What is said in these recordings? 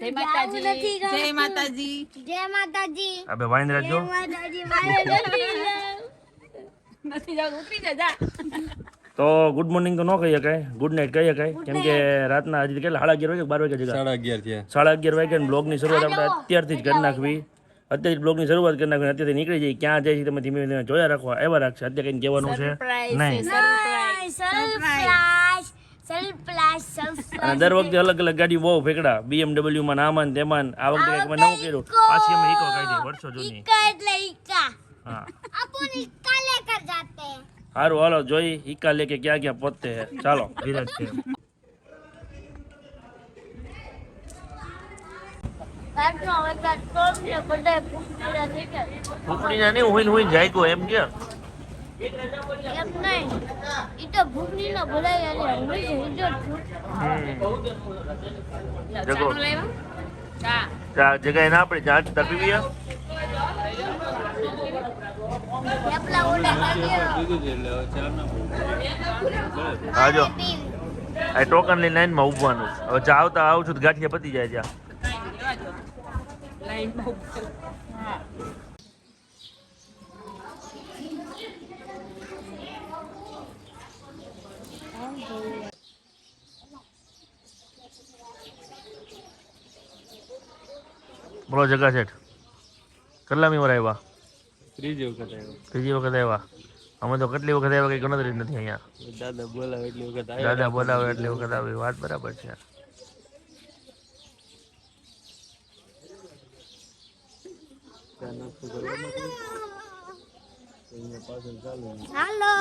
જય માતાજી. જય માતાજી. જય માતાજી. અબે વાઈન રાખજો માતાજી મારે નથી નથી જાવ ઉતરી જા જા. તો ગુડ મોર્નિંગ તો ન કહી શકાય. ગુડ નાઇટ કહી શકાય. કેમ કે રાતના હજી કેટલા? સાડા અગિયાર વાગે બાર વાગે જગા? સાડા અગિયાર થયા. સાડા અગિયાર વાગે બ્લોગની શરૂઆત આપણે અત્યારથી જ કરી નાખવી. અત્યારે બ્લોગની શરૂઆત કરી નાખવી અત્યારથી નીકળી જઈએ. ક્યાં જાય છે તમે ધીમે ધીમે જોયા રાખવા એવા રાખશે. અત્યારે કંઈ કહેવાનું છે? નહીં. સરપ્રાઈઝ સરપ્રાઈઝ સરપ્રાઈઝ સરપ્રાઈઝ દર વખતે અલગ અલગ ગાડી બહુ ફેકડા BMW માં નામાન તેમાન આ વખતે કંઈક નવું કર્યું. પાછી અમે ઇકો કાઢી વર્ષો જૂની. ઇકા એટલે ઇકા હા. આપણ ઇકા લેકર જાતે. હારું હાલો જોઈ ઇકા લેકે ક્યાં ક્યાં પહોંચતે હે. ચાલો. ધીરજ છે. ફૂકડી ના નહીં હોય હોય જાય તો એમ કે. જગ્યાએ ના આપણે ચા ચા પીવી હે? થેપલા ઓર્ડર કર્યો કીધું છે એટલે હવે ચા. ના પીવું. હા જો. પી આ ટોકન લઈને લાઈનમાં ઊભવાનું હવે ચા આવતા આવું છું તો ગાંઠિયા પતી જાય ત્યાં. કાંઈ લેવા જો લાઈન બહુ હા બોલો જગા શેઠ. કેટલામી વાર આવ્યા? ત્રીજી વખત આવ્યા. ત્રીજી વખત આવ્યા? અમે તો કેટલી વખત આવ્યા કઈ ગણતરી જ નથી અહીંયા. દાદા બોલાવે એટલી વખત આવ્યા. દાદા બોલાવે એટલી વખત આવી. વાત બરાબર છે. હાલો.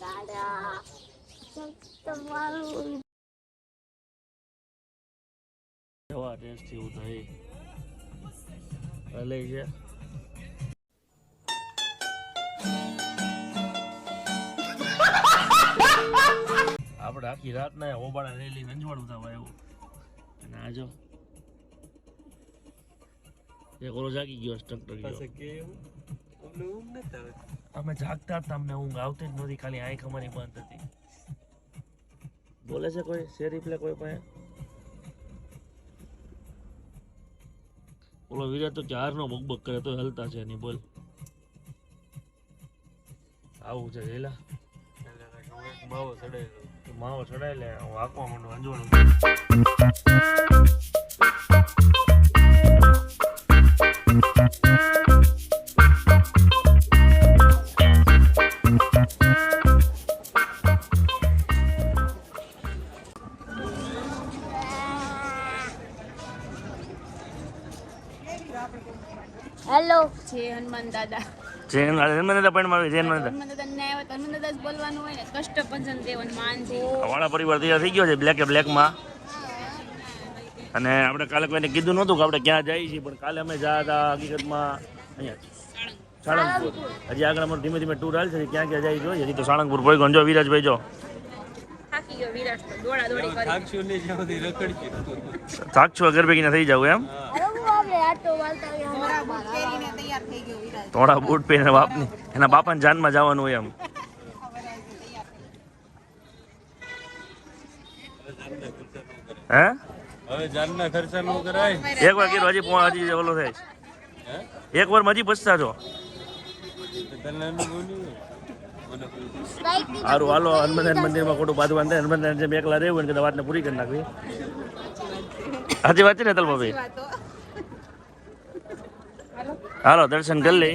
દાદા તમારું જવા ટેસ્ટ એવું થાય ભલે છે. આપણે આખી રાત ના ઓબાળા રેલી અંજવાળું થવા એવું. અને આ જો. એક ઓલો જાગી ગયો સ્ટ્રક્ટર ગયો. નથી અમે જાગતા હતા અમને ઊંઘ આવતી જ નહોતી ખાલી આંખ અમારી બંધ હતી. બોલે છે કોઈ? શેરી પ્લે કોઈ પાસે? ઓલો વિરાટ તો ચારનો બકબક કરે તો હલતા છે નહીં બોલ. આવું છે જેલા માવો ચડાયેલો. માવો ચડાય લે હું આંકવા માંડું અંજવાળું. જૈન હનુમાન મારી જૈન હનુમાન ને બોલવાનું હોય ને કષ્ટ ભજન દેવન માન વાળા પરિવાર તૈયાર થઈ ગયો છે બ્લેક એ બ્લેકમાં અને આપણે કાલે કોઈને કીધું નહોતું કે આપણે ક્યાં જઈએ છીએ પણ કાલે અમે જ્યાં હતા હકીકતમાં અહીંયા. સાળંગપુર. હજી આગળ અમારું ધીમે ધીમે ટૂર હાલ છે ક્યાં ક્યાં જાય જોઈએ. હજી તો સાળંગપુર ભાઈ ગંજો વિરાજભાઈ જો. થાકી ગયો વિરાટ તો દોડા દોડી કરી. થાકશું અગર ભેગી થઈ જાવ એમ? થોડા બૂટ પહેરીને બાપની એના બાપાને જાનમાં જવાનું હોય એમ. હે? હવે જાનના ખર્ચા નો કરાય. એક વાર કીધું હજી પોણા હજી ઓલો થાય એક વાર હજી પછતા છો સારું હાલો હનુમાન મંદિરમાં ખોટું થાય હનુમાન જેમ એકલા રહેવું હોય ને કદાચ વાતને પૂરી કરી નાખવી. સાચી વાત છે ને તલભાઈ હાલો દર્શન કરી લઈ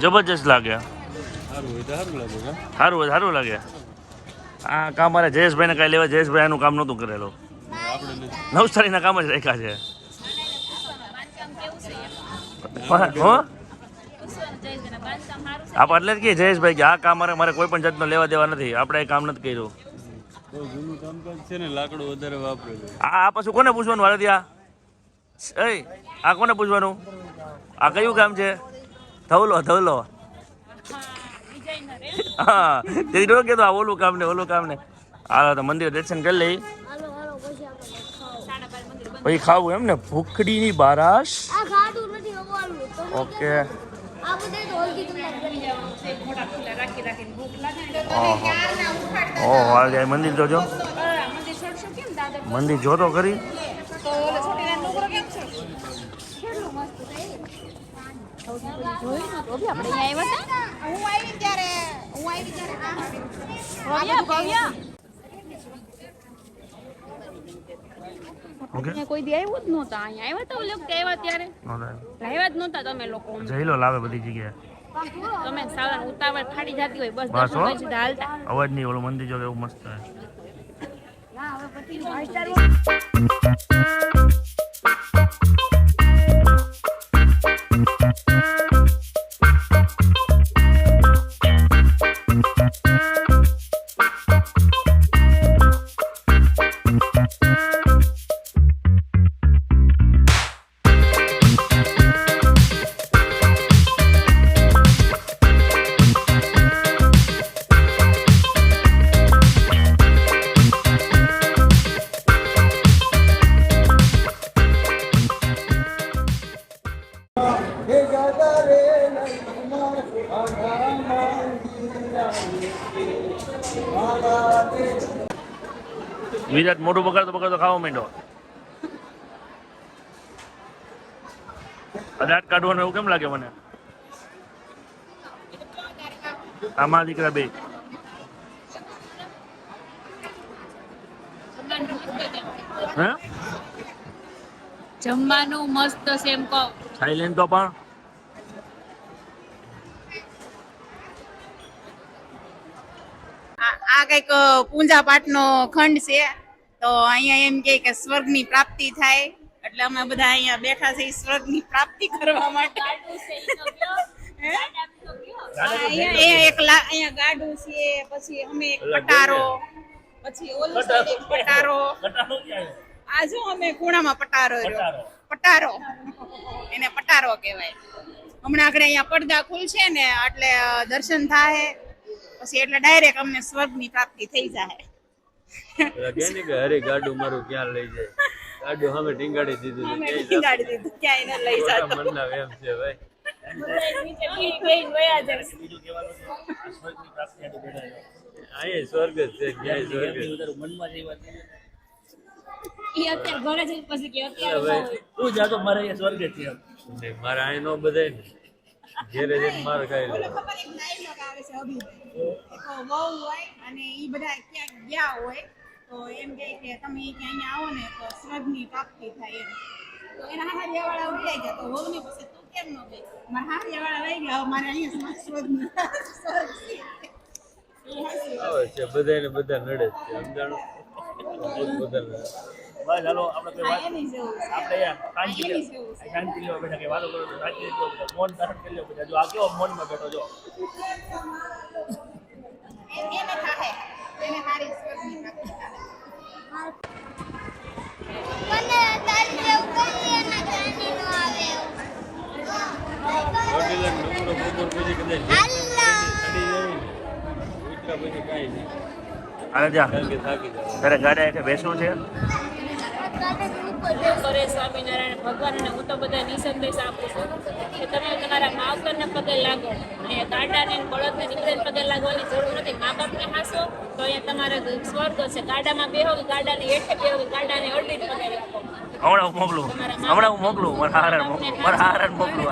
જબરજસ્ત લાગે. સારું હોય સારું લાગે કા સારું હોય સારું લાગે. આ કામ મારે જયેશભાઈને કાંઈ લેવા જયેશભાઈ એનું કામ નહોતું કરેલું. નવસારીના કામ જ રાખ્યા છે બાંધકામ કેવું છે એમ? હો? પૂછવાનું જયેશભાઈને, બાંધકામ સારું છે આપ એટલે જ જયેશ જયેશભાઈ કે આ કામ મારે મારે કોઈ પણ જાતનો લેવા દેવા નથી. આપણે એ કામ નથી કર્યું. બહુ જૂનું કામકાજ છે ને લાકડું વધારે વાપરે છે. આ આ પાછું કોને પૂછવાનું વારે ત્યાં આ કોને પૂછવાનું? આ કયું કામ છે? ધવલો ધવલો. હા વિજયનગર એમ? હા તો આ ઓલું કામ ને ઓલું કામ ને. હાલો તો મંદિર દર્શન કરી લઈ. પછી ખાવું એમ ને ભૂખડીની બારાશ આ ખાધું નથી હવાલું તો ઓકે. ઓહ કરી હાલ જાય મંદિર જોજો. મંદિર જોતો હું આવી ત્યારે હું આવી ત્યારે ભવ્ય. ઓકે. કોઈ દી આવ્યું જ નહોતા. અહીંયા આવ્યા હતા ઓલો વખતે આવ્યા ત્યારે. લાવ્યા જ નહોતા તમે લોકો. લાવે બધી જગ્યાએ. તમે સાવધાન ઉતાવળ ફાડી જતી હોય બસ બસ હાલતા. અવાજ નહીં ઓલું મંદિર જો કેવું મસ્ત છે. વિરાટ મોઢું બગાડતો બગાડતો ખાવા માંડો દાંત કાઢવાનું એવું કેમ લાગે મને? આમાં દીકરા બે. જમવાનું મસ્ત છે એમ કહો. થાઈલેન્ડ તો પણ. આ કંઈક પૂંજા પાઠ નો ખંડ છે. તો અહીંયા એમ કહે કે સ્વર્ગની પ્રાપ્તિ થાય. એટલે અમે બધા અહીંયા બેઠા છે સ્વર્ગની પ્રાપ્તિ કરવા માટે. અહીંયા એક અહીંયા ગાડું છે પછી અમે એક પટારો પછી ઓલું પટારો. આ જો અમે ખૂણામાં પટારો પટારો. એને પટારો કહેવાય. હમણાં આગળ અહીંયા પડદા ખુલશે ને એટલે દર્શન થાય પછી એટલે ડાયરેક્ટ અમને સ્વર્ગની પ્રાપ્તિ થઈ જાય કે હરે ગાડું મારું ક્યાં લઈ જાય? ગાડું સામે ટીંગાડી દીધું છે. અમે ટીંગાડી દીધું ક્યાંય ન લઈ મોટા મન ના એમ છે ભાઈ. અહીંયા સ્વર્ગ જ છે ક્યાંય સ્વર્ગ તું જાતો મારે સ્વર્ગ છે. મારે અહીં નો બધાય ને. ઘેરે જઈને માર ખાઈ લે ખબર એક ડાયલોગ આવે છે અભિનય એક વહુ હોય અને ઈ બધા ક્યાંક ગયા હોય તો એમ કહે કે તમે કે અહીંયા આવો ને તો સ્વર્ગની પ્રાપ્તિ થાય એમ. તો એના હારિયા વાળા ઉઠાઈ ગયા તો વહુને પછી તું કેમ ન ગઈ? મારા હારિયા વાળા વહી ગયા મારે અહીંયા સ્વર્ગની સ્વર્ગ છે એ બધા નડે છે બધાય બધા નડે બસ હાલો આપણે કોઈ વાત એની જેવું છે. આપણે શાંતિ. શાંતિ લેવા બેઠા કે વાતો કરો તો શાંતિ બધા. મૌન ધારણ કરી લ્યો બધા. જો આ કેવો મૌનમાં બેઠો જો એ- એને થાય એને હારી સ્વર્ગની અરે જા તારે ગાડી હેઠે બેસવું છે? કરે સ્વામિનારાયણ ભગવાન અને હું તો બધા નિસંદેશ આપું છું કે તમે તમારા માવતરને પગે લાગો. અને ગાડાને બળદને દીકરીને પગે લાગવાની જરૂર નથી. મા બાપને હાસો તો અહીંયા તમારા સ્વર્ગ છે. ગાડામાં બેહો કે ગાડાની હેઠે બેહો કે ગાડાને અડીને પગે લાગો. હમણાં હું મોકલું. હમણાં હું મોકલું. મારા હારણ મોકલું મારા હારણ મોકલું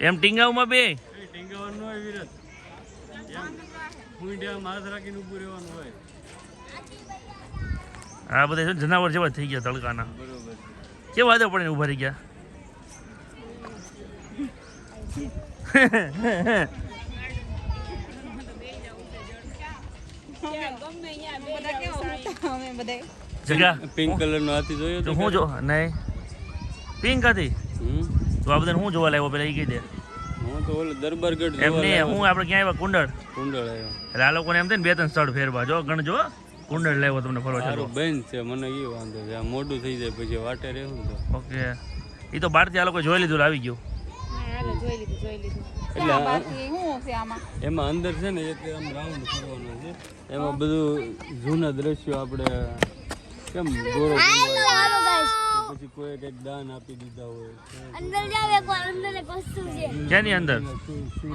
એમ ટીંગાવમાં બે? ટીંગાવાનું હોય વિરત. આ બધા જનાવર જેવા થઈ ગયા તડકાના. કેવા વાદળ પણ ઊભા રહી ગયા? જગા. પિંક કલર નો હાથી જોયો હું જો નહીં. પિંક હતી તો આ બધાને હું જોવા લાવ્યો પેલા એ કહી દે. હું તો ઓલો દરબારગઢ એમ નહીં હું આપણે ક્યાં આવ્યા? કુંડળ. કુંડળ આવ્યો. એટલે આ લોકોને એમ થાય ને બે ત્રણ સ્થળ ફેરવા. જો ગણજો કુંડળ લાવ્યો તમને ફરવા ચાલો બેન છે મને એ વાંધો છે. આ મોડું થઈ જાય પછી વાટે રહેવું તો. ઓકે. એ તો બહારથી આ લોકો જોઈ લીધું એટલે આવી ગયું. જોઈ લીધું જોઈ લીધું. એટલે આ- બાકી શું છે આમાં. એમાં અંદર છે ને એક આમ રાઉન્ડ ફરવાનો છે. એમાં બધું જૂના દ્રશ્યો આપણે કેમ ગોરો પછી કોઈ એક દાન આપી દીધા હોય અંદર જાવ એકવાર અંદર એક વસ્તુ છે. ક્યાંની અંદર?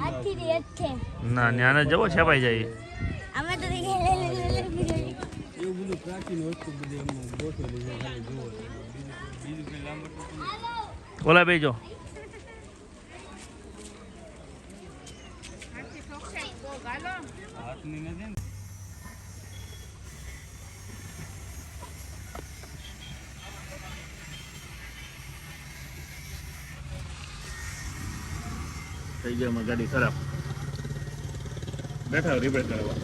આથી રે છે ના ન્યાને જવો છેપાઈ જાય. અમે તો લે લે લે લે એવું બધું પ્રાચીન વસ્તુ બધી એમ ગોઠવેલી છે ખાલી જોવો બીજું કઈ કંઈ ઓલા બેજો હાથની નથી ને? થઈ ગઈ અમારી ગાડી ખરાબ. બેઠા રિપેર કરવા.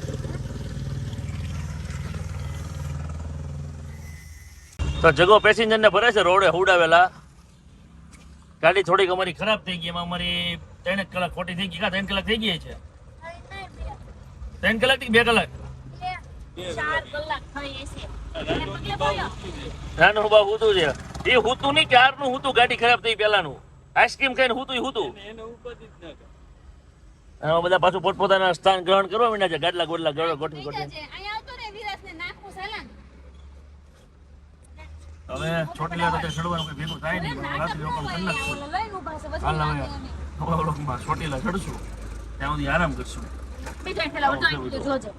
તો જગો પેસેન્જર ને ભરે છે રોડે હુડાવેલા ગાડી થોડીક અમારી ખરાબ થઈ ગઈ એમાં અમારી ત્રણ કલાક ખોટી થઈ ગઈ. કા ત્રણ કલાક થઈ ગઈ છે? ત્રણ કલાકથી બે કલાક? નાનું બા હુતું છે. એ હુતું નહીં ક્યારનું હુતું? ગાડી ખરાબ થઈ પેલાનું આઈસ્ક્રીમ ખાઈને હું તું હું તું ઉપાધિ જ ના કરે. આમાં બધા પાછું પોતપોતાના સ્થાન ગ્રહણ કરવા માંડ્યા છે ગાડલા ગોડલા ગળો ગોઠવી ગોઠવી. હવે છોટલી તો ચડવાનું કઈ ભેગું થાય નહીં રાત્રે રોકાણ કરી નાખશું. હાલ હવે થોડા લોકમાં છોટીલા ચડશું ત્યાં સુધી આરામ કરશું. બીજા પેલા ઉઠાવી જોજો.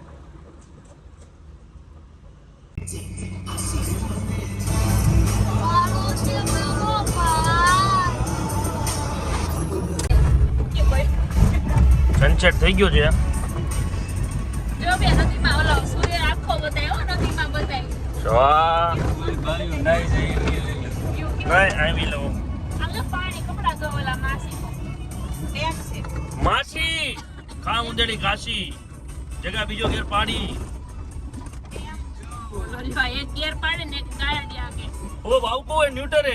જો થઈ કપડા ધોવેલા માસી. ટેપ છે. માસી ખા ઉંદેડી કાશી જગા બીજો ઘેર પાડી. ઓ ન્યુટર.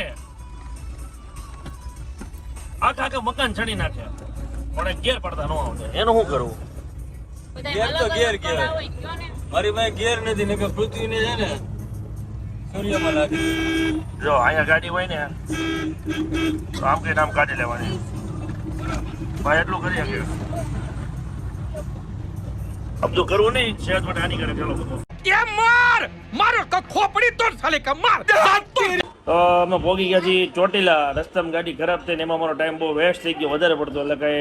આખા આખા મકાન ચડી નાખે પણ ઘેર પડતા ન આવતા. એનું શું કરવું? ગેર તો કયો ને? મારી પાસે ઘેર નથી ને કે પૃથ્વીને છે ને સૂર્યમાં લાગી. જો અહીંયા ગાડી હોય ને તો આમ કે નામ કાઢી લેવાની. ભાઈ એટલું કરી શકે. અબ તો કરવું નહીં. સેહત માટે હાનિકારક ચાલો બધું. કે માર! મારો તો ખોપડી તોડ સાલે કે માર! તો અમે પહોંચી ગયા છીએ ચોટીલા. રસ્તામાં ગાડી ખરાબ થઈને એમાં મારો ટાઈમ બહુ વેસ્ટ થઈ ગયો વધારે પડતો. એટલે કઈ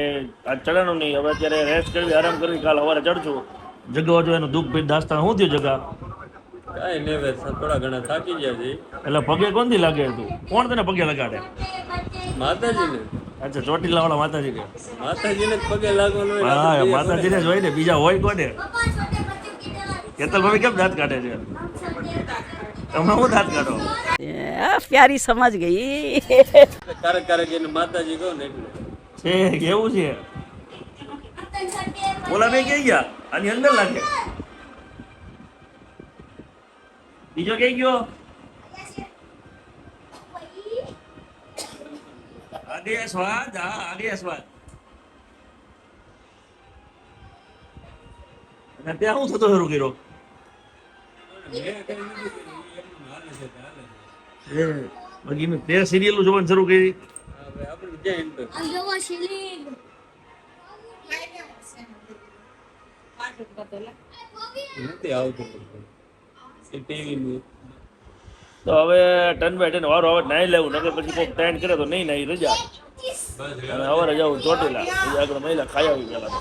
આ ચડવાનું નહીં. હવે અત્યારે રેસ્ટ કરવી આરામ કરવી કાલ સવારે ચડશું જગવા જો એનું દુઃખ પીઠ દાસ્તાન શું થયું જગા? કાંઈ નહીં હવે થોડા ઘણા થાકી ગયા છે એટલે પગે કોણથી લાગે તું કોણ તને પગે લગાડે? માતાજીને. અચ્છા ચોટીલા વાળા માતાજી ને માતાજીને જ પગે લાગવાનું હા માતાજીને જ હોય ને બીજા હોય કોને? કેતલ ભાભી કેમ દાંત કાઢે છે? તમે શું દાંત કાઢો? પ્યારી સમજ ગઈ. કેવું છે? ઓલા બે ક્યાં ગયા? આની અંદર લાગે. બીજો ક્યાં ગયો? આદેશવાદ હા આદેશવાદ. ત્યાં શું થતો શરૂ કર્યો? બાકી મેં બે સિરિયલો જોવાની શરૂ કરી. તો હવે ટન બાય ટન વારો હવે નાઈ લેવું નકર પછી કોઈ ટાઈમ કરે તો નહીં નાઈ રજા. અને હવે જવું ચોટેલા આગળ મહિલા ખાઈ આવી પેલા.